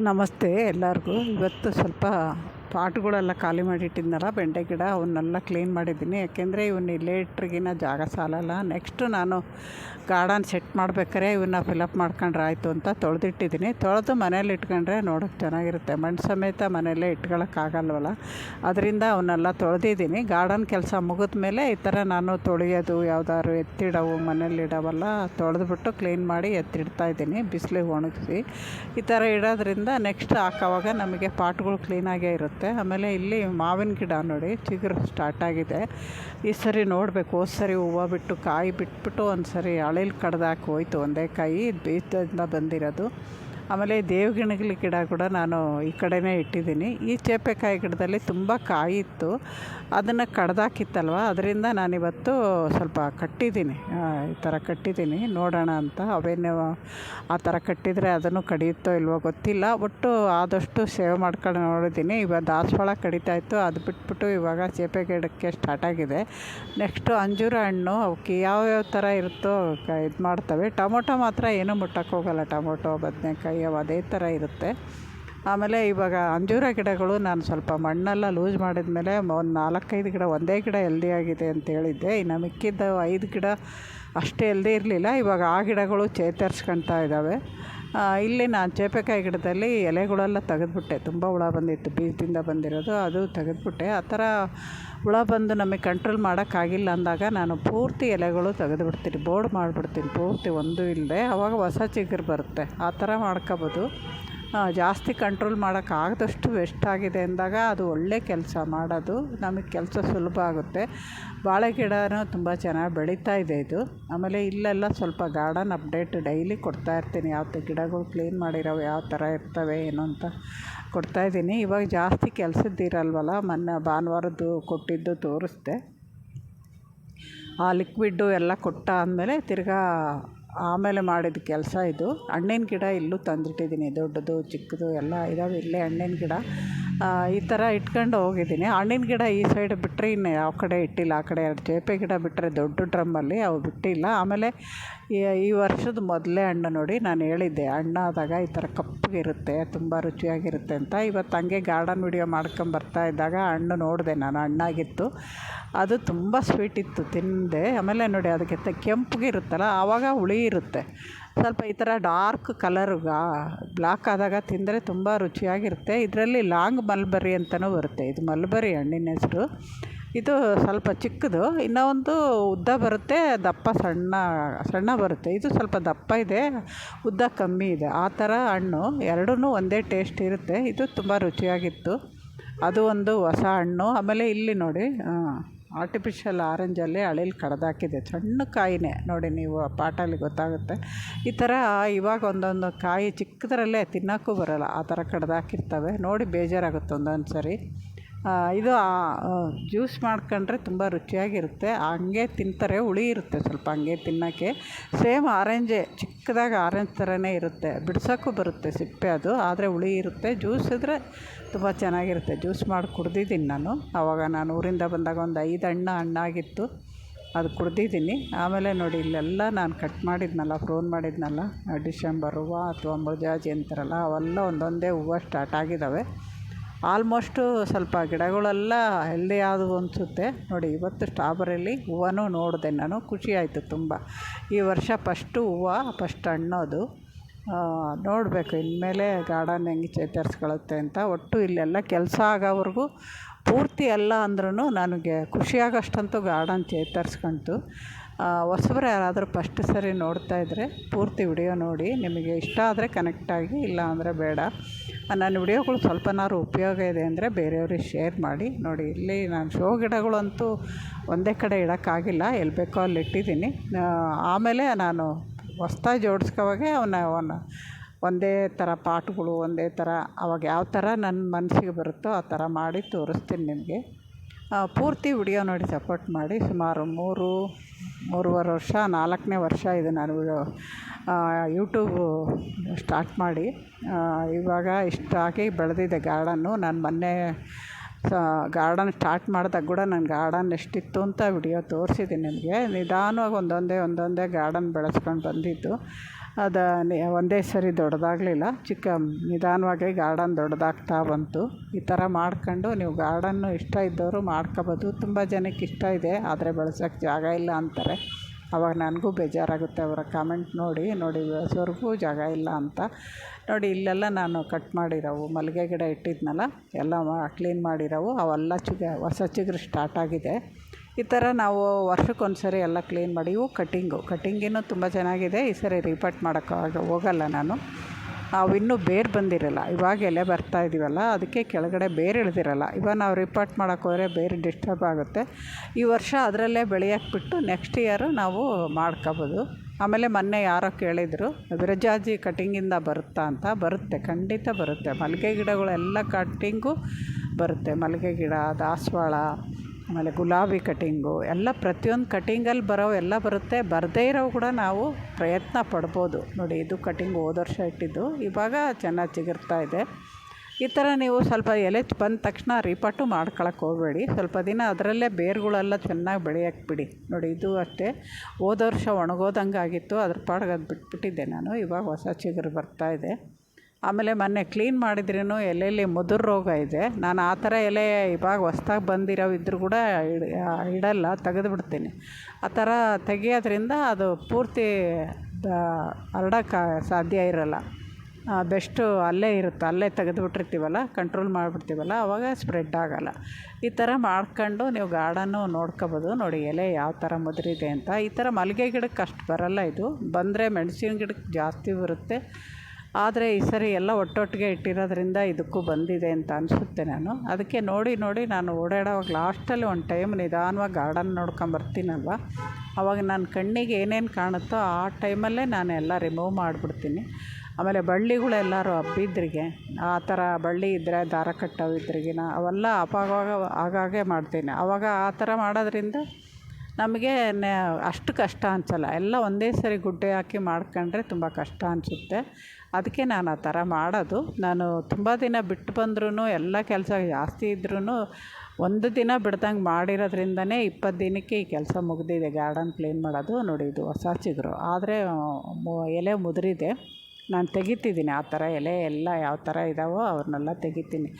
ನಮಸ್ತೆ ಎಲ್ಲರಿಗೂ. ಇವತ್ತು ಸ್ವಲ್ಪ ಪಾಟ್ಗಳೆಲ್ಲ ಖಾಲಿ ಮಾಡಿಟ್ಟಿದ್ನಲ್ಲ ಬೆಂಡೆ ಗಿಡ ಅವನ್ನೆಲ್ಲ ಕ್ಲೀನ್ ಮಾಡಿದ್ದೀನಿ. ಯಾಕೆಂದರೆ ಇವನ್ನ ಇಲ್ಲೇ ಇಟ್ರಿಗಿನ ಜಾಗ ಸಾಲಲ್ಲ. ನೆಕ್ಸ್ಟು ನಾನು ಗಾರ್ಡನ್ ಸೆಟ್ ಮಾಡ್ಬೇಕಾರೆ ಇವನ್ನ ಫಿಲಪ್ ಮಾಡ್ಕೊಂಡ್ರೆ ಆಯಿತು ಅಂತ ತೊಳೆದಿಟ್ಟಿದ್ದೀನಿ. ತೊಳೆದು ಮನೇಲಿ ಇಟ್ಕೊಂಡ್ರೆ ನೋಡೋಕ್ಕೆ ಚೆನ್ನಾಗಿರುತ್ತೆ. ಮಣ್ಣು ಸಮೇತ ಮನೆಯಲ್ಲೇ ಇಟ್ಕೊಳ್ಳೋಕ್ಕಾಗಲ್ವಲ್ಲ ಅದರಿಂದ ಅವನ್ನೆಲ್ಲ ತೊಳೆದಿದ್ದೀನಿ. ಗಾರ್ಡನ್ ಕೆಲಸ ಮುಗಿದ ಮೇಲೆ ಈ ಥರ ನಾನು ತೊಳೆಯೋದು, ಯಾವ್ದಾದ್ರು ಎತ್ತಿಡವು, ಮನೇಲಿ ತೊಳೆದುಬಿಟ್ಟು ತೊಳೆದ್ಬಿಟ್ಟು ಕ್ಲೀನ್ ಮಾಡಿ ಎತ್ತಿಡ್ತಾ ಇದ್ದೀನಿ. ಬಿಸಿಲಿಗೆ ಒಣಗಿಸಿ. ಈ ಥರ ಇಡೋದ್ರಿಂದ ನೆಕ್ಸ್ಟ್ ಹಾಕೋವಾಗ ನಮಗೆ ಪಾಟ್ಗಳು ಕ್ಲೀನಾಗೇ ಇರುತ್ತೆ. ಆಮೇಲೆ ಇಲ್ಲಿ ಮಾವಿನ ಗಿಡ ನೋಡಿ, ಚಿಗುರು ಸ್ಟಾರ್ಟ್ ಆಗಿದೆ. ಈ ಸರಿ ನೋಡಬೇಕು, ಹೋದ ಸರಿ ಹೂವು ಬಿಟ್ಟು, ಕಾಯಿ ಬಿಟ್ಬಿಟ್ಟು ಒಂದು ಸರಿ ಅಳಿಲ್ ಕಡ್ದಾಕಿ ಹೋಯ್ತು ಒಂದೇ ಕಾಯಿ ಬೀಜದಿಂದ ಬಂದಿರೋದು. ಆಮೇಲೆ ದೇವಗಿಣಗಲಿ ಗಿಡ ಕೂಡ ನಾನು ಈ ಕಡೆನೇ ಇಟ್ಟಿದ್ದೀನಿ. ಈ ಚೇಪೆಕಾಯಿ ಗಿಡದಲ್ಲಿ ತುಂಬ ಕಾಯಿ ಇತ್ತು. ಅದನ್ನು ಕಡ್ದಾಕಿತ್ತಲ್ವ? ಅದರಿಂದ ನಾನಿವತ್ತು ಸ್ವಲ್ಪ ಕಟ್ಟಿದ್ದೀನಿ. ಈ ಥರ ಕಟ್ಟಿದ್ದೀನಿ. ನೋಡೋಣ ಅಂತ. ಅವೇನು ಆ ಥರ ಕಟ್ಟಿದರೆ ಅದನ್ನು ಕಡಿಯುತ್ತೋ ಇಲ್ವೋ ಗೊತ್ತಿಲ್ಲ. ಒಟ್ಟು ಆದಷ್ಟು ಸೇವ್ ಮಾಡ್ಕೊಂಡು ನೋಡಿದ್ದೀನಿ. ಇವಾಗ ದಾಸವಾಳ ಕಡಿತಾ ಇತ್ತು. ಅದು ಬಿಟ್ಬಿಟ್ಟು ಇವಾಗ ಚೇಪೆ ಗಿಡಕ್ಕೆ ಸ್ಟಾರ್ಟ್ ಆಗಿದೆ. ನೆಕ್ಸ್ಟು ಅಂಜೂರ ಹಣ್ಣು, ಅವಕ್ಕೆ ಯಾವ್ಯಾವ ಥರ ಇರುತ್ತೋ ಇದು ಮಾಡ್ತವೆ ಟೊಮೊಟೊ ಮಾತ್ರ ಏನೂ ಮುಟ್ಟಕ್ಕೆ ಹೋಗಲ್ಲ. ಟೊಮೊಟೊ, ಬದನೆಕಾಯಿ ಅವು ಅದೇ ಥರ ಇರುತ್ತೆ. ಆಮೇಲೆ ಇವಾಗ ಅಂಜೂರ ಗಿಡಗಳು ನಾನು ಸ್ವಲ್ಪ ಮಣ್ಣೆಲ್ಲ ಲೂಸ್ ಮಾಡಿದ ಮೇಲೆ ಒಂದು ನಾಲ್ಕೈದು ಗಿಡ, ಒಂದೇ ಗಿಡ ಎಲ್ದಿ ಆಗಿದೆ ಅಂತ ಹೇಳಿದ್ದೆ. ಇನ್ನು ಮಿಕ್ಕಿದ್ದ ಐದು ಗಿಡ ಅಷ್ಟು ಎಲ್ದಿ ಇರಲಿಲ್ಲ. ಇವಾಗ ಆ ಗಿಡಗಳು ಚೇತರಿಸ್ಕೊಳ್ತಾ ಇದ್ದಾವೆ. ಇಲ್ಲಿ ನಾನು ಚೇಪೆಕಾಯಿ ಗಿಡದಲ್ಲಿ ಎಲೆಗಳೆಲ್ಲ ತೆಗೆದ್ಬಿಟ್ಟೆ. ತುಂಬ ಹುಳ ಬಂದಿತ್ತು, ಬೀಜದಿಂದ ಬಂದಿರೋದು, ಅದು ತೆಗೆದ್ಬಿಟ್ಟೆ. ಆ ಥರ ಹುಳ ಬಂದು ನಮಗೆ ಕಂಟ್ರೋಲ್ ಮಾಡೋಕ್ಕಾಗಿಲ್ಲ ಅಂದಾಗ ನಾನು ಪೂರ್ತಿ ಎಲೆಗಳು ತೆಗೆದ್ಬಿಡ್ತೀನಿ, ಬೋರ್ಡ್ ಮಾಡಿಬಿಡ್ತೀನಿ ಪೂರ್ತಿ ಒಂದು ಇಲ್ಲದೆ. ಆವಾಗ ಹೊಸ ಚಿಗುರು ಬರುತ್ತೆ, ಆ ಥರ ಮಾಡ್ಕೊಬೋದು. ಜಾಸ್ತಿ ಕಂಟ್ರೋಲ್ ಮಾಡೋಕ್ಕಾಗದಷ್ಟು ವೆಸ್ಟ್ ಆಗಿದೆ ಅಂದಾಗ ಅದು ಒಳ್ಳೆ ಕೆಲಸ ಮಾಡೋದು. ನಮಗೆ ಕೆಲಸ ಸುಲಭ ಆಗುತ್ತೆ. ಬಾಳೆ ಗಿಡನೂ ತುಂಬ ಚೆನ್ನಾಗಿ ಬೆಳೀತಾ ಇದೆ ಇದು. ಆಮೇಲೆ ಇಲ್ಲೆಲ್ಲ ಸ್ವಲ್ಪ ಗಾರ್ಡನ್ ಅಪ್ಡೇಟ್ ಡೈಲಿ ಕೊಡ್ತಾ ಇರ್ತೀನಿ. ಯಾವ ಗಿಡಗಳು ಕ್ಲೀನ್ ಮಾಡಿರೋ ಯಾವ ಥರ ಇರ್ತವೆ, ಏನು ಅಂತ ಕೊಡ್ತಾ ಇದ್ದೀನಿ. ಇವಾಗ ಜಾಸ್ತಿ ಕೆಲಸದ್ದಿರಲ್ವಲ್ಲ ಮೊನ್ನೆ ಭಾನುವಾರದ್ದು ಕೊಟ್ಟಿದ್ದು ತೋರಿಸ್ದೆ. ಆ ಲಿಕ್ವಿಡ್ಡು ಎಲ್ಲ ಕೊಟ್ಟ ಆದಮೇಲೆ ತಿರ್ಗಾ ಆಮೇಲೆ ಮಾಡಿದ ಕೆಲಸ ಇದು. ಹಣ್ಣಿನ ಗಿಡ ಇಲ್ಲೂ ತಂದಿಟ್ಟಿದ್ದೀನಿ. ದೊಡ್ಡದು, ಚಿಕ್ಕದು ಎಲ್ಲ ಇದ್ದಾವೆ ಇಲ್ಲೇ ಹಣ್ಣಿನ ಗಿಡ. ಈ ಥರ ಇಟ್ಕೊಂಡು ಹೋಗಿದ್ದೀನಿ. ಹಣ್ಣಿನ ಗಿಡ ಈ ಸೈಡ್ ಬಿಟ್ಟರೆ ಇನ್ನು ಯಾವ ಕಡೆ ಇಟ್ಟಿಲ್ಲ, ಆ ಕಡೆ ಎರಡು ಜೇಪೆ ಗಿಡ ಬಿಟ್ಟರೆ ದೊಡ್ಡ ಡ್ರಮ್ಮಲ್ಲಿ ಅವು ಬಿಟ್ಟಿಲ್ಲ. ಆಮೇಲೆ ಈ ವರ್ಷದ ಮೊದಲೇ ಹಣ್ಣು ನೋಡಿ ನಾನು ಹೇಳಿದ್ದೆ ಹಣ್ಣಾದಾಗ ಈ ಥರ ಕಪ್ಪಗಿರುತ್ತೆ, ತುಂಬ ರುಚಿಯಾಗಿರುತ್ತೆ ಅಂತ. ಇವತ್ತು ಹಂಗೆ ಗಾರ್ಡನ್ ವಿಡಿಯೋ ಮಾಡ್ಕೊಂಬರ್ತಾ ಇದ್ದಾಗ ಹಣ್ಣು ನೋಡಿದೆ ನಾನು, ಹಣ್ಣಾಗಿತ್ತು. ಅದು ತುಂಬ ಸ್ವೀಟ್ ಇತ್ತು, ತಿಂದೆ. ಆಮೇಲೆ ನೋಡಿ ಅದಕ್ಕೆ ಕೆಂಪಗಿರುತ್ತಲ್ಲ, ಆವಾಗ ಹುಳಿ ಇರುತ್ತೆ. ಸ್ವಲ್ಪ ಈ ಥರ ಡಾರ್ಕ್ ಕಲರ್ಗೆ ಬ್ಲಾಕ್ ಆದಾಗ ತಿಂದರೆ ತುಂಬ ರುಚಿಯಾಗಿರುತ್ತೆ. ಇದರಲ್ಲಿ ಲಾಂಗ್ ಮಲ್ಬರಿ ಅಂತಲೂ ಬರುತ್ತೆ. ಇದು ಮಲ್ಬರಿ ಹಣ್ಣಿನ ಹೆಸರು. ಇದು ಸ್ವಲ್ಪ ಚಿಕ್ಕದು. ಇನ್ನೂ ಒಂದು ಉದ್ದ ಬರುತ್ತೆ, ದಪ್ಪ ಸಣ್ಣ ಸಣ್ಣ ಬರುತ್ತೆ. ಇದು ಸ್ವಲ್ಪ ದಪ್ಪ ಇದೆ, ಉದ್ದ ಕಮ್ಮಿ ಇದೆ. ಆ ಥರ ಹಣ್ಣು ಎರಡೂ ಒಂದೇ ಟೇಸ್ಟ್ ಇರುತ್ತೆ. ಇದು ತುಂಬ ರುಚಿಯಾಗಿತ್ತು. ಅದು ಒಂದು ಹೊಸ ಹಣ್ಣು. ಆಮೇಲೆ ಇಲ್ಲಿ ನೋಡಿ ಆರ್ಟಿಫಿಷಿಯಲ್ ಆರೆಂಜಲ್ಲಿ ಅಳಿಲ್ ಕಡ್ದಾಕಿದೆ. ಸಣ್ಣ ಕಾಯಿನೇ. ನೋಡಿ ನೀವು ಪಾಟಲ್ಲಿ ಗೊತ್ತಾಗುತ್ತೆ. ಈ ಥರ ಇವಾಗ ಒಂದೊಂದು ಕಾಯಿ ಚಿಕ್ಕದರಲ್ಲೇ ತಿನ್ನೋಕ್ಕೂ ಬರೋಲ್ಲ. ಆ ಥರ ಕಡ್ದಾಕಿರ್ತವೆ. ನೋಡಿ ಬೇಜಾರಾಗುತ್ತೆ ಒಂದೊಂದು ಸರಿ ಇದು ಜ್ಯೂಸ್ ಮಾಡ್ಕೊಂಡ್ರೆ ತುಂಬ ರುಚಿಯಾಗಿರುತ್ತೆ. ಹಂಗೆ ತಿಂತಾರೆ, ಹುಳಿ ಇರುತ್ತೆ ಸ್ವಲ್ಪ ಹಂಗೆ ತಿನ್ನೋಕ್ಕೆ. ಸೇಮ್ ಆರೆಂಜೇ, ಚಿಕ್ಕದಾಗಿ ಆರೆಂಜ್ ಥರನೇ ಇರುತ್ತೆ. ಬಿಡ್ಸೋಕ್ಕೂ ಬರುತ್ತೆ ಸಿಪ್ಪೆ ಅದು, ಆದರೆ ಹುಳಿ ಇರುತ್ತೆ. ಜ್ಯೂಸ್ ಇದ್ದರೆ ತುಂಬ ಚೆನ್ನಾಗಿರುತ್ತೆ. ಜ್ಯೂಸ್ ಮಾಡಿ ಕುಡ್ದಿದ್ದೀನಿ ನಾನು. ಆವಾಗ ನಾನು ಊರಿಂದ ಬಂದಾಗ ಒಂದು ಐದು ಹಣ್ಣು ಹಣ್ಣಾಗಿತ್ತು. ಅದು ಕುಡ್ದಿದ್ದೀನಿ. ಆಮೇಲೆ ನೋಡಿ, ಇಲ್ಲೆಲ್ಲ ನಾನು ಕಟ್ ಮಾಡಿದ್ನಲ್ಲ, ಫ್ರೋನ್ ಮಾಡಿದ್ನಲ್ಲ, ಡಿಸೆಂಬರ್ ಹೂವು ಅಥವಾ ಮುಳ್ಜಾಜಿ ಅಂತಾರಲ್ಲ, ಅವೆಲ್ಲ ಒಂದೊಂದೇ ಹೂವು ಸ್ಟಾರ್ಟ್ ಆಗಿದ್ದಾವೆ. ಆಲ್ಮೋಸ್ಟು ಸ್ವಲ್ಪ ಗಿಡಗಳೆಲ್ಲ ಹೆಲ್ದಿ ಆದವು ಅನಿಸುತ್ತೆ. ನೋಡಿ, ಇವತ್ತು ಸ್ಟ್ರಾಬೆರಿಲಿ ಹೂವನೂ ನೋಡಿದೆ ನಾನು. ಖುಷಿ ಆಯಿತು ತುಂಬ. ಈ ವರ್ಷ ಫಸ್ಟು ಹೂವು, ಫಸ್ಟ್ ಹಣ್ಣು ನೋಡಬೇಕು, ಇನ್ಮೇಲೆ ಗಾರ್ಡನ್ ಹೆಂಗೆ ಚೇತರಿಸ್ಕೊಳುತ್ತೆ ಅಂತ. ಒಟ್ಟು ಇಲ್ಲೆಲ್ಲ ಕೆಲಸ ಆಗೋವರೆಗೂ ಪೂರ್ತಿ ಅಲ್ಲ ಅಂದ್ರೂ ನನಗೆ ಖುಷಿಯಾಗೋಷ್ಟಂತೂ ಗಾರ್ಡನ್ ಚೇತರಿಸ್ಕೊಂತು. ಹೊಸಬ್ರು ಯಾರಾದರೂ ಫಸ್ಟ್ ಸರಿ ನೋಡ್ತಾಯಿದ್ರೆ ಪೂರ್ತಿ ವಿಡಿಯೋ ನೋಡಿ. ನಿಮಗೆ ಇಷ್ಟ ಆದರೆ ಕನೆಕ್ಟಾಗಿ ಇಲ್ಲ ಅಂದರೆ ಬೇಡ. ನನ್ನ ವಿಡಿಯೋಗಳು ಸ್ವಲ್ಪನಾದ್ರು ಉಪಯೋಗ ಇದೆ ಅಂದರೆ ಬೇರೆಯವ್ರಿಗೆ ಶೇರ್ ಮಾಡಿ. ನೋಡಿ, ಇಲ್ಲಿ ನಾನು ಶೋ ಗಿಡಗಳಂತೂ ಒಂದೇ ಕಡೆ ಇಡೋಕ್ಕಾಗಿಲ್ಲ. ಎಲ್ಲಿ ಬೇಕೋ ಅಲ್ಲಿ ಇಟ್ಟಿದ್ದೀನಿ. ಆಮೇಲೆ ನಾನು ಹೊಸ್ದಾಗಿ ಜೋಡಿಸ್ಕೋವಾಗೆ ಅವನ್ನ ಅವನ್ನ ಒಂದೇ ಥರ ಪಾಟ್ಗಳು, ಒಂದೇ ಥರ ಅವಾಗ ಯಾವ ಥರ ನನ್ನ ಮನಸ್ಸಿಗೆ ಬರುತ್ತೋ ಆ ಥರ ಮಾಡಿ ತೋರಿಸ್ತೀನಿ ನಿಮಗೆ. ಪೂರ್ತಿ ವಿಡಿಯೋ ನೋಡಿ ಸಪೋರ್ಟ್ ಮಾಡಿ. ಸುಮಾರು ಮೂರು, ಮೂರುವರೆ ವರ್ಷ, ನಾಲ್ಕನೇ ವರ್ಷ ಇದು ನಾನು ಯೂಟ್ಯೂಬು ಸ್ಟಾರ್ಟ್ ಮಾಡಿ. ಇವಾಗ ಇಷ್ಟಾಗಿ ಬೆಳೆದಿದೆ ಗಾರ್ಡನ್ನು. ನಾನು ಮೊನ್ನೆ ಗಾರ್ಡನ್ ಸ್ಟಾರ್ಟ್ ಮಾಡಿದಾಗ ಕೂಡ ನಾನು ಗಾರ್ಡನ್ ಎಷ್ಟಿತ್ತು ಅಂತ ವಿಡಿಯೋ ತೋರಿಸಿದ್ದೀನಿ ನಿಮಗೆ. ನಿಧಾನವಾಗಿ ಒಂದೊಂದೇ ಒಂದೊಂದೇ ಗಾರ್ಡನ್ ಬೆಳೆಸ್ಕೊಂಡು ಬಂದಿದ್ದು. ಅದು ಒಂದೇ ಸರಿ ದೊಡ್ಡದಾಗಲಿಲ್ಲ ಚಿಕ್ಕ ನಿಧಾನವಾಗಿ ಗಾರ್ಡನ್ ದೊಡ್ಡದಾಗ್ತಾ ಬಂತು. ಈ ಥರ ಮಾಡ್ಕೊಂಡು ನೀವು ಗಾರ್ಡನ್ನು ಇಷ್ಟ ಇದ್ದವರು ಮಾಡ್ಕೋಬೋದು. ತುಂಬ ಜನಕ್ಕೆ ಇಷ್ಟ ಇದೆ, ಆದರೆ ಬೆಳ್ಸೋಕ್ಕೆ ಜಾಗ ಇಲ್ಲ ಅಂತಾರೆ. ಅವಾಗ ನನಗೂ ಬೇಜಾರಾಗುತ್ತೆ, ಅವರ ಕಾಮೆಂಟ್ ನೋಡಿ ನೋಡಿ ಬೆಳೆಸೋರ್ಗೂ ಜಾಗ ಇಲ್ಲ ಅಂತ. ನೋಡಿ, ಇಲ್ಲೆಲ್ಲ ನಾನು ಕಟ್ ಮಾಡಿರೋವು, ಮಲ್ಲಿಗೆ ಗಿಡ ಇಟ್ಟಿದ್ನಲ್ಲ, ಎಲ್ಲ ಕ್ಲೀನ್ ಮಾಡಿರೋವು, ಅವೆಲ್ಲ ಚಿಗ, ಹೊಸ ಚಿಗುರು ಸ್ಟಾರ್ಟ್ ಆಗಿದೆ. ಈ ಥರ ನಾವು ವರ್ಷಕ್ಕೊಂದು ಸರಿ ಎಲ್ಲ ಕ್ಲೀನ್ ಮಾಡಿ, ಇವು ಕಟ್ಟಿಂಗು ಕಟ್ಟಿಂಗಿನೂ ತುಂಬ ಚೆನ್ನಾಗಿದೆ. ಈ ಸರಿ ರಿಪೋರ್ಟ್ ಮಾಡೋಕ್ಕಾಗ ಹೋಗಲ್ಲ ನಾನು. ಅವಿನ್ನೂ ಬೇರು ಬಂದಿರಲ್ಲ. ಇವಾಗ ಎಲೆ ಬರ್ತಾ ಇದೀವಲ್ಲ, ಅದಕ್ಕೆ ಕೆಳಗಡೆ ಬೇರು ಇಳಿದಿರಲ್ಲ. ಇವಾಗ ನಾವು ರಿಪೋರ್ಟ್ ಮಾಡೋಕ್ಕೆ ಹೋದರೆ ಬೇರೆ ಡಿಸ್ಟರ್ಬ್ ಆಗುತ್ತೆ. ಈ ವರ್ಷ ಅದರಲ್ಲೇ ಬೆಳೆಯೋಕ್ಕೆ ಬಿಟ್ಟು ನೆಕ್ಸ್ಟ್ ಇಯರು ನಾವು ಮಾಡ್ಕೋಬೋದು. ಆಮೇಲೆ ಮೊನ್ನೆ ಯಾರೋ ಕೇಳಿದರು ವಿರಜಾಜಿ ಕಟಿಂಗಿಂದ ಬರುತ್ತಾ ಅಂತ? ಬರುತ್ತೆ, ಖಂಡಿತ ಬರುತ್ತೆ. ಮಲ್ಲಿಗೆ ಗಿಡಗಳೆಲ್ಲ ಕಟ್ಟಿಂಗು ಬರುತ್ತೆ. ಮಲ್ಲಿಗೆ ಗಿಡ, ದಾಸವಾಳ ಆಮೇಲೆ ಗುಲಾಬಿ ಕಟಿಂಗು, ಎಲ್ಲ ಪ್ರತಿಯೊಂದು ಕಟಿಂಗಲ್ಲಿ ಬರೋ, ಎಲ್ಲ ಬರುತ್ತೆ. ಬರದೇ ಇರೋವು ಕೂಡ ನಾವು ಪ್ರಯತ್ನ ಪಡ್ಬೋದು. ನೋಡಿ, ಇದು ಕಟಿಂಗ್ ಹೋದ ವರ್ಷ ಇಟ್ಟಿದ್ದು. ಇವಾಗ ಚೆನ್ನಾಗಿ ಚಿಗುರ್ತಾ ಇದೆ. ಈ ಥರ ನೀವು ಸ್ವಲ್ಪ ಎಲೆ ಬಂದ ತಕ್ಷಣ ರಿಪಟ್ಟು ಮಾಡ್ಕೊಳಕ್ಕೆ ಹೋಗಬೇಡಿ. ಸ್ವಲ್ಪ ದಿನ ಅದರಲ್ಲೇ ಬೇರುಗಳೆಲ್ಲ ಚೆನ್ನಾಗಿ ಬೆಳೆಯಕ್ಕೆ ಬಿಡಿ. ನೋಡಿ, ಇದು ಅಷ್ಟೇ. ಹೋದ ವರ್ಷ ಒಣಗೋದಂಗೆ ಆಗಿತ್ತು ಅದ್ರ ಪಾಡಿಗೆ ಅದು ಬಿಟ್ಬಿಟ್ಟಿದ್ದೆ ನಾನು. ಇವಾಗ ಹೊಸ ಚಿಗುರು ಬರ್ತಾ ಇದೆ. ಆಮೇಲೆ ಮೊನ್ನೆ ಕ್ಲೀನ್ ಮಾಡಿದ್ರೂ ಎಲೆಯಲ್ಲಿ ಮುದುರು ರೋಗ ಇದೆ. ನಾನು ಆ ಥರ ಎಲೆ ಇವಾಗ ಹೊಸ್ದಾಗಿ ಬಂದಿರೋ ಇದ್ರೂ ಕೂಡ ಇಡ್ ಇಡಲ್ಲ, ತೆಗೆದು ಬಿಡ್ತೀನಿ. ಆ ಥರ ತೆಗೆಯೋದ್ರಿಂದ ಅದು ಪೂರ್ತಿ ಹರಡೋಕೆ ಸಾಧ್ಯ ಇರೋಲ್ಲ. ಬೆಸ್ಟು ಅಲ್ಲೇ ಇರುತ್ತೆ, ಅಲ್ಲೇ ತೆಗೆದುಬಿಟ್ಟಿರ್ತೀವಲ್ಲ ಕಂಟ್ರೋಲ್ ಮಾಡಿಬಿಡ್ತೀವಲ್ಲ ಆವಾಗ ಸ್ಪ್ರೆಡ್ ಆಗೋಲ್ಲ. ಈ ಥರ ಮಾಡ್ಕೊಂಡು ನೀವು ಗಾರ್ಡನ್ನು ನೋಡ್ಕೋಬೋದು. ನೋಡಿ ಎಲೆ ಯಾವ ಥರ ಮುದುರಿದೆ ಅಂತ. ಈ ಥರ ಮಲ್ಲಿಗೆ ಗಿಡಕ್ಕೆ ಅಷ್ಟು ಬರೋಲ್ಲ ಇದು. ಬಂದರೆ ಮೆಣಸಿನ ಗಿಡಕ್ಕೆ ಜಾಸ್ತಿ ಬರುತ್ತೆ. ಆದರೆ ಈ ಸರಿ ಎಲ್ಲ ಒಟ್ಟೊಟ್ಟಿಗೆ ಇಟ್ಟಿರೋದ್ರಿಂದ ಇದಕ್ಕೂ ಬಂದಿದೆ ಅಂತ ಅನಿಸುತ್ತೆ ನಾನು. ಅದಕ್ಕೆ ನೋಡಿ ನೋಡಿ ನಾನು ಓಡಾಡೋವಾಗ ಲಾಸ್ಟಲ್ಲಿ ಒಂದು ಟೈಮ್ ನಿಧಾನವಾಗಿ ಗಾರ್ಡನ್ ನೋಡ್ಕೊಂಬರ್ತೀನಲ್ವ ಆವಾಗ ನನ್ನ ಕಣ್ಣಿಗೆ ಏನೇನು ಕಾಣುತ್ತೋ ಆ ಟೈಮಲ್ಲೇ ನಾನು ಎಲ್ಲ ರಿಮೂವ್ ಮಾಡಿಬಿಡ್ತೀನಿ. ಆಮೇಲೆ ಬಳ್ಳಿಗಳೆಲ್ಲರೂ ಹಬ್ಬಿದ್ರಿಗೆ, ಆ ಥರ ಬಳ್ಳಿ ಇದ್ದರೆ ದಾರ ಕಟ್ಟೋವು ಇದ್ರಿಗಿನ ಅವೆಲ್ಲ ಅಪಾಗವಾಗ ಆಗಾಗೆ ಮಾಡ್ತೀನಿ. ಆವಾಗ ಆ ಥರ ಮಾಡೋದ್ರಿಂದ ನಮಗೆ ನೆ ಅಷ್ಟು ಕಷ್ಟ ಅನಿಸಲ್ಲ. ಎಲ್ಲ ಒಂದೇ ಸರಿ ಗುಡ್ಡೆ ಹಾಕಿ ಮಾಡ್ಕೊಂಡ್ರೆ ತುಂಬ ಕಷ್ಟ ಅನಿಸುತ್ತೆ. ಅದಕ್ಕೆ ನಾನು ಆ ಥರ ಮಾಡೋದು. ನಾನು ತುಂಬ ದಿನ ಬಿಟ್ಟು ಬಂದ್ರೂ ಎಲ್ಲ ಕೆಲಸ ಜಾಸ್ತಿ ಇದ್ರೂ ಒಂದು ದಿನ ಬಿಡ್ದಂಗೆ ಮಾಡಿರೋದ್ರಿಂದನೇ ಇಪ್ಪತ್ತು ದಿನಕ್ಕೆ ಈ ಕೆಲಸ ಮುಗಿದಿದೆ ಗಾರ್ಡನ್ ಕ್ಲೀನ್ ಮಾಡೋದು. ನೋಡಿ ಇದು ಹೊಸ ಚಿಗುರು. ಆದರೆ ಎಲೆ ಮುದುರಿದೆ. ನಾನು ತೆಗಿತಿದ್ದೀನಿ ಆ ಥರ ಎಲೆ ಎಲ್ಲ ಯಾವ ಥರ ಇದ್ದಾವೋ ಅವ್ರನ್ನೆಲ್ಲ ತೆಗಿತೀನಿ.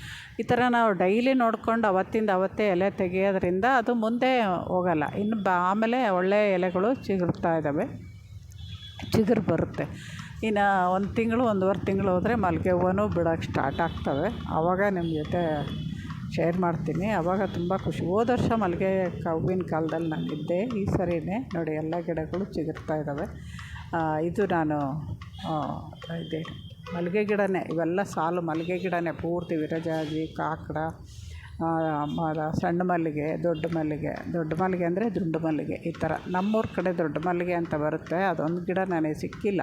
ಈ ಥರ ನಾವು ಡೈಲಿ ನೋಡ್ಕೊಂಡು ಅವತ್ತಿಂದ ಅವತ್ತೇ ಎಲೆ ತೆಗೆಯೋದ್ರಿಂದ ಅದು ಮುಂದೆ ಹೋಗಲ್ಲ. ಇನ್ನು ಬ, ಆಮೇಲೆ ಒಳ್ಳೆಯ ಎಲೆಗಳು ಚಿಗುರ್ತಾ ಇದ್ದಾವೆ. ಚಿಗುರು ಬರುತ್ತೆ. ಇನ್ನು ಒಂದು ತಿಂಗಳು, ಒಂದೂವರೆ ತಿಂಗಳು ಹೋದರೆ ಮಲ್ಲಿಗೆ ಹೂವನೂ ಬಿಡೋಕ್ಕೆ ಸ್ಟಾರ್ಟ್ ಆಗ್ತವೆ. ಆವಾಗ ನಿಮ್ಮ ಜೊತೆ ಶೇರ್ ಮಾಡ್ತೀನಿ. ಆವಾಗ ತುಂಬ ಖುಷಿ. ಹೋದ ವರ್ಷ ಮಲ್ಲಿಗೆ ಹೂವಿನ ಕಾಲದಲ್ಲಿ ನಾನಿದ್ದೆ ಈ ಸರಿನೇ ನೋಡಿ ಎಲ್ಲ ಗಿಡಗಳು ಚಿಗುರ್ತಾ ಇದ್ದಾವೆ ಇದು ನಾನು ಇದೆ ಮಲ್ಲಿಗೆ ಗಿಡನೇ. ಇವೆಲ್ಲ ಸಾಲು ಮಲ್ಲಿಗೆ ಗಿಡನೇ. ಪೂರ್ತಿ ವಿರಜಾಜಿ, ಕಾಕಡ ಸಣ್ಣ ಮಲ್ಲಿಗೆ, ದೊಡ್ಡ ಮಲ್ಲಿಗೆ ದೊಡ್ಡ ಮಲ್ಲಿಗೆ ಅಂದರೆ ದುಂಡು ಮಲ್ಲಿಗೆ ಈ ಥರ. ನಮ್ಮೂರ ಕಡೆ ದೊಡ್ಡ ಮಲ್ಲಿಗೆ ಅಂತ ಬರುತ್ತೆ. ಅದೊಂದು ಗಿಡ ನನಗೆ ಸಿಕ್ಕಿಲ್ಲ.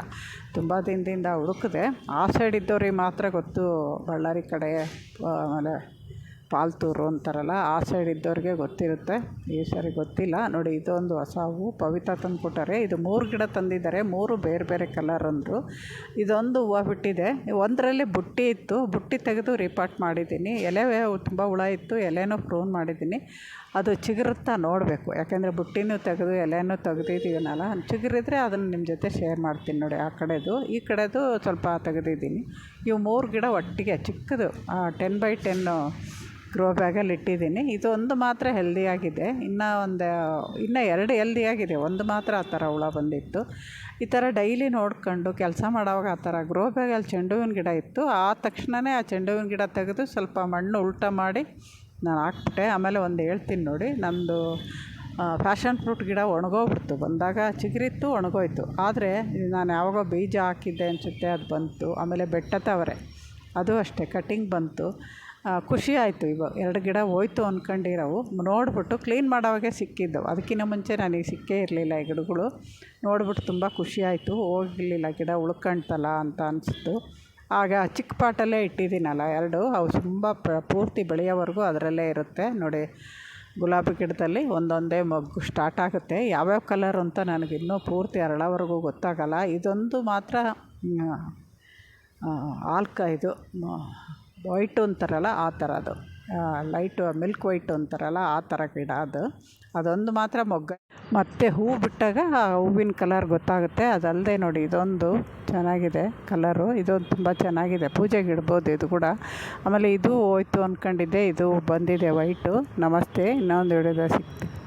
ತುಂಬ ದಿನದಿಂದ ಹುಡುಕಿದೆ. ಆ ಸೈಡ್ ಇದ್ದವ್ರಿಗೆ ಮಾತ್ರ ಗೊತ್ತು ಬಳ್ಳಾರಿ ಕಡೆ ಆಮೇಲೆ ಪಾಲ್ತೂರು ಅಂತಾರಲ್ಲ, ಆ ಸೈಡ್ ಇದ್ದವ್ರಿಗೆ ಗೊತ್ತಿರುತ್ತೆ. ಈ ಸರಿ ಗೊತ್ತಿಲ್ಲ. ನೋಡಿ, ಇದೊಂದು ಹೊಸ ಹೂವು. ಪವಿತ್ರ ತಂದು ಕೊಟ್ಟಾರೆ ಇದು ಮೂರು ಗಿಡ ತಂದಿದ್ದಾರೆ. ಮೂರು ಬೇರೆ ಬೇರೆ ಕಲರ್ ಅಂದರು. ಇದೊಂದು ಹೂವು ಬಿಟ್ಟಿದೆ. ಒಂದರಲ್ಲಿ ಬುಟ್ಟಿ ಇತ್ತು. ಬುಟ್ಟಿ ತೆಗೆದು ರಿಪಾರ್ಟ್ ಮಾಡಿದ್ದೀನಿ. ಎಲೆ ತುಂಬ ಹುಳ ಇತ್ತು. ಎಲೆನೂ ಪ್ರೂನ್ ಮಾಡಿದ್ದೀನಿ. ಅದು ಚಿಗುರುತ್ತಾ ನೋಡಬೇಕು. ಯಾಕೆಂದರೆ ಬುಟ್ಟಿನೂ ತೆಗೆದು, ಎಲೆನೂ ತೆಗೆದಿದ್ದೀನಲ್ಲ ಚಿಗುರಿದ್ರೆ ಅದನ್ನು ನಿಮ್ಮ ಜೊತೆ ಶೇರ್ ಮಾಡ್ತೀನಿ ನೋಡಿ ಆ ಕಡೆದು. ಈ ಕಡೆದು ಸ್ವಲ್ಪ ತೆಗೆದಿದ್ದೀನಿ. ಇವು ಮೂರು ಗಿಡ ಒಟ್ಟಿಗೆ ಚಿಕ್ಕದು ಟೆನ್ ಬೈ ಟೆನ್ನು ಗ್ರೋ ಬ್ಯಾಗಲ್ಲಿ ಇಟ್ಟಿದ್ದೀನಿ. ಇದೊಂದು ಮಾತ್ರ ಹೆಲ್ದಿಯಾಗಿದೆ ಇನ್ನೂ ಒಂದು, ಇನ್ನೂ ಎರಡು ಹೆಲ್ದಿಯಾಗಿದೆ ಒಂದು ಮಾತ್ರ ಆ ಥರ ಹುಳ ಬಂದಿತ್ತು. ಈ ಥರ ಡೈಲಿ ನೋಡ್ಕೊಂಡು ಕೆಲಸ ಮಾಡೋವಾಗ ಆ ಥರ ಗ್ರೋ ಬ್ಯಾಗಲ್ಲಿ ಚೆಂಡು ಹೂವಿನ ಗಿಡ ಇತ್ತು. ಆ ತಕ್ಷಣವೇ ಆ ಚೆಂಡು ಹೂವಿನ ಗಿಡ ತೆಗೆದು ಸ್ವಲ್ಪ ಮಣ್ಣು ಉಲ್ಟ ಮಾಡಿ ನಾನು ಹಾಕ್ಬಿಟ್ಟೆ. ಆಮೇಲೆ ಒಂದು ಹೇಳ್ತೀನಿ ನೋಡಿ ನಮ್ಮದು ಫ್ಯಾಷನ್ ಫ್ರೂಟ್ ಗಿಡ ಒಣಗೋಗ್ಬಿಡ್ತು. ಬಂದಾಗ ಚಿಗುರಿತ್ತು, ಒಣಗೋಯ್ತು. ಆದರೆ ನಾನು ಯಾವಾಗೋ ಬೀಜ ಹಾಕಿದ್ದೆ ಅನಿಸುತ್ತೆ, ಅದು ಬಂತು. ಆಮೇಲೆ ಬೆಟ್ಟ ತವರೆ ಅದು ಅಷ್ಟೇ ಕಟಿಂಗ್ ಬಂತು. ಖುಷಿ ಆಯಿತು ಇವಾಗ. ಎರಡು ಗಿಡ ಹೋಯ್ತು ಅಂದ್ಕೊಂಡಿರೋವು ನೋಡಿಬಿಟ್ಟು ಕ್ಲೀನ್ ಮಾಡೋವಾಗೆ ಸಿಕ್ಕಿದ್ದು ಅದಕ್ಕಿಂತ ಮುಂಚೆ ನನಗೆ ಸಿಕ್ಕೇ ಇರಲಿಲ್ಲ ಈ ಗಿಡಗಳು. ನೋಡ್ಬಿಟ್ಟು ತುಂಬ ಖುಷಿ ಆಯಿತು. ಹೋಗಿರಲಿಲ್ಲ ಗಿಡ ಉಳ್ಕಂತಲ್ಲ ಅಂತ ಅನಿಸ್ತು ಆಗ ಚಿಕ್ಕ ಪಾಟಲ್ಲೇ ಇಟ್ಟಿದ್ದೀನಲ್ಲ ಎರಡು. ಅವು ತುಂಬ ಪೂರ್ತಿ ಬೆಳೆಯೋವರೆಗೂ ಅದರಲ್ಲೇ ಇರುತ್ತೆ. ನೋಡಿ, ಗುಲಾಬಿ ಗಿಡದಲ್ಲಿ ಒಂದೊಂದೇ ಮೊಗ್ಗು ಸ್ಟಾರ್ಟ್ ಆಗುತ್ತೆ. ಯಾವ್ಯಾವ ಕಲರ್ ಅಂತ ನನಗೆ ಇನ್ನೂ ಪೂರ್ತಿ ಅರಳವರೆಗೂ ಗೊತ್ತಾಗಲ್ಲ. ಇದೊಂದು ಮಾತ್ರ ಆಲ್ಕ ಇದು. ವೈಟು ಅಂತಾರಲ್ಲ, ಆ ಥರ ಅದು. ಲೈಟು ಮಿಲ್ಕ್ ವೈಟು ಅಂತಾರಲ್ಲ, ಆ ಥರ ಗಿಡ ಅದು. ಅದೊಂದು ಮಾತ್ರ ಮೊಗ್ಗ. ಮತ್ತು ಹೂ ಬಿಟ್ಟಾಗ ಆ ಹೂವಿನ ಕಲರ್ ಗೊತ್ತಾಗುತ್ತೆ. ಅದಲ್ಲದೆ ನೋಡಿ, ಇದೊಂದು ಚೆನ್ನಾಗಿದೆ ಕಲರು ಇದೊಂದು ತುಂಬ ಚೆನ್ನಾಗಿದೆ. ಪೂಜೆಗೆ ಇಡ್ಬೋದು ಇದು ಕೂಡ. ಆಮೇಲೆ ಇದು ಹೋಯ್ತು ಅಂದ್ಕೊಂಡಿದ್ದೆ ಇದು ಬಂದಿದೆ ವೈಟು ನಮಸ್ತೆ. ಇನ್ನೊಂದು ಹಿಡಿದ ಸಿಗ್ತೀನಿ.